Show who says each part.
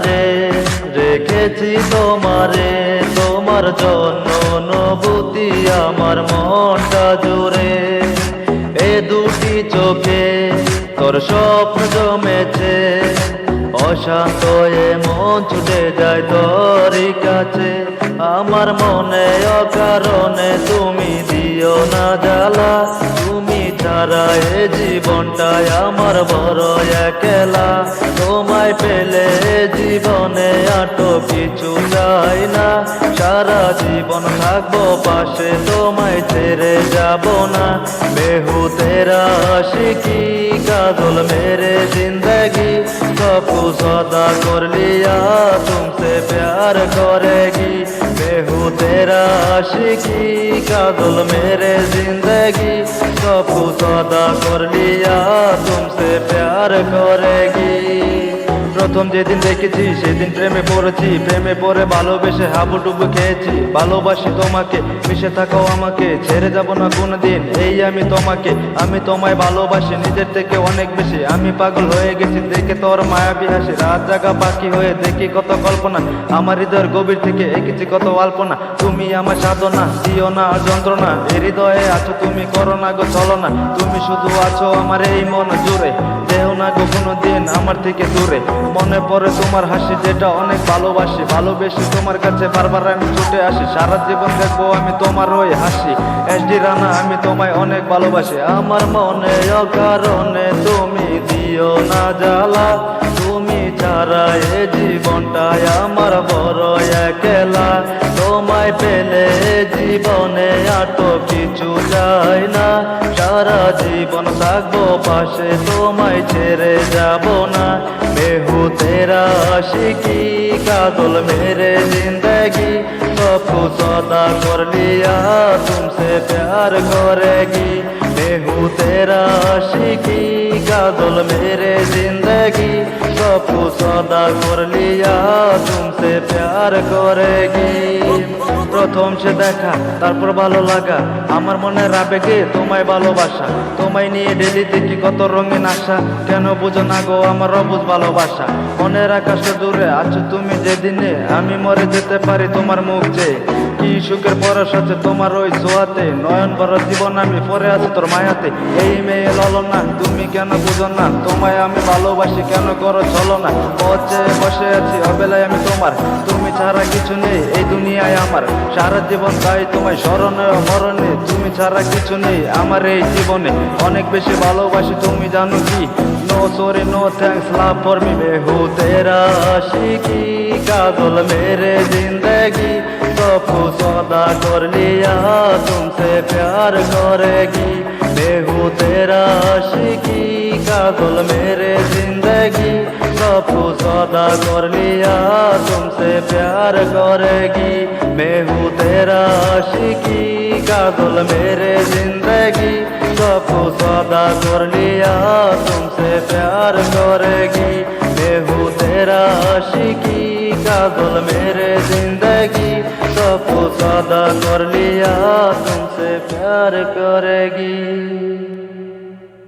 Speaker 1: হৃদয় রেখেছি তোমারে, তোমার জন্য অনুভূতি আমার মনটা জুড়ে। এ দুটি চোখে তোর স্বপ্ন জমেছে, অশান্ত এ মন ছুটে যায় তোরই কাছে। আমার মনে অকারণে তুমি দিও না জ্বালা ছাড়া এ জীবনটায় আমার বড় একলা। তোমায় পেলে জীবনে আটো কিছু যাই না। সারা জীবন থাকব পাশে, তোমায় ছেড়ে যাব না। বেহু তেরা শিখি কাজল মেরে জিন্দগি। সব সদা করলিয়া তুমি প্যার করেগি। प्यार करेगी बेहू तेरा आशिकी काजल मेरे जिंदगी सब कुछ अदा कर लिया तुमसे प्यार करेगी প্রথম যেদিন দেখেছি, সেদিন প্রেমে পড়েছি। প্রেমে পড়ে ভালোবেসে হাবুডুবু খেয়েছি। ভালোবাসি তোমাকে, মিশে থাকো আমাকে, ছেড়ে যাব না কোনদিন। এই আমি তোমাকে, আমি তোমায় ভালোবাসি, নিজের থেকে অনেক বেশি। আমি পাগল হয়ে গেছি, দেখে তোর মায়াবী হাসি রাত জাগা পাখি হয়ে দেখি কত কল্পনা। আমার হৃদয়ের গভীর থেকে এঁকেছি কত অল্পনা তুমি আমার সাধনা, দিও না আর যন্ত্রণা। হৃদয়ে আছো, তুমি করো না গো চলো না তুমি শুধু আছো আমার এই মন জুড়ে। দেহ না কোনো দিন আমার থেকে দূরে। মনে পড়ে তোমার হাসি, যেটা অনেক ভালোবাসি। ভালোবেসে তোমার কাছে বারবার আমি ছুটে আসি। সারা জীবন দেখব আমি তোমার ওই হাসি। এসডি রানা, আমি তোমায় অনেক ভালোবাসি। আমার মনে অকারণে তুমি দিও না জ্বালা। তুমি ছাড়া এ জীবনটাই আমার বড় একেলা। তোমায় পেলে জীবনে আটো কিছু যায় না। সারা জীবন থাকব পাশে, তোমায় ছেড়ে যাব না। तेरा आशिकी काजल मेरे जिंदगी सबको सौदा कर लिया तुमसे प्यार करेगी मैं हूँ तेरा आशिकी काजल मेरे जिंदगी পুষনা করলিয়া তুমসে প্যার করেগি। প্রথম সে দেখা, তারপর ভালো লাগা। আমার মনে রাবে আবেগে তোমায় ভালোবাসা। তোমায় নিয়ে ডেলি দেখি কত রঙিন আশা। কেন বুঝো না গো, আমার অবুঝ ভালোবাসা। মনের আকাশে দূরে আছো তুমি যেদিনে, আমি মরে যেতে পারি তোমার মুখ চেয়ে কি সুখের পরশ আছে তোমার ওই ছোঁয়াতে? নয়ন বড় জীবন আমি পরে আছি তোর মায়াতে। এই মেয়ে ললো না, তুমি কেন বুঝো না? তোমায় আমি ভালোবাসি কেন করো চলো না? পচে বসে আছি, অবেলায় আমি তোমার। তুমি ছাড়া কিছু নেই, এই দুনিয়ায় আমার। সারা জীবন তাই তোমায় স্মরণে, মরণে। তুমি ছাড়া কিছু নেই আমার এই জীবনে। অনেক বেশি ভালোবাসি, তুমি জানো কি? No sorry no thanks love for me বেহু तेरा आशिकी काजल मेरे जिंदगी सबको सौदा कर लिया तुमसे प्यार करेगी बेहू तेरा आशिकी काजल मेरे जिंदगी सबको सौदा कर लिया तुमसे प्यार करेगी बेहू तेरा आशिकी काजल मेरे जिंदगी सबको सौदा कर लिया तुमसे प्यार करेगी बेहू तेरा शिकी काजल मेरे ज़िंदगी। सबको सादा कर लिया तुमसे प्यार करेगी।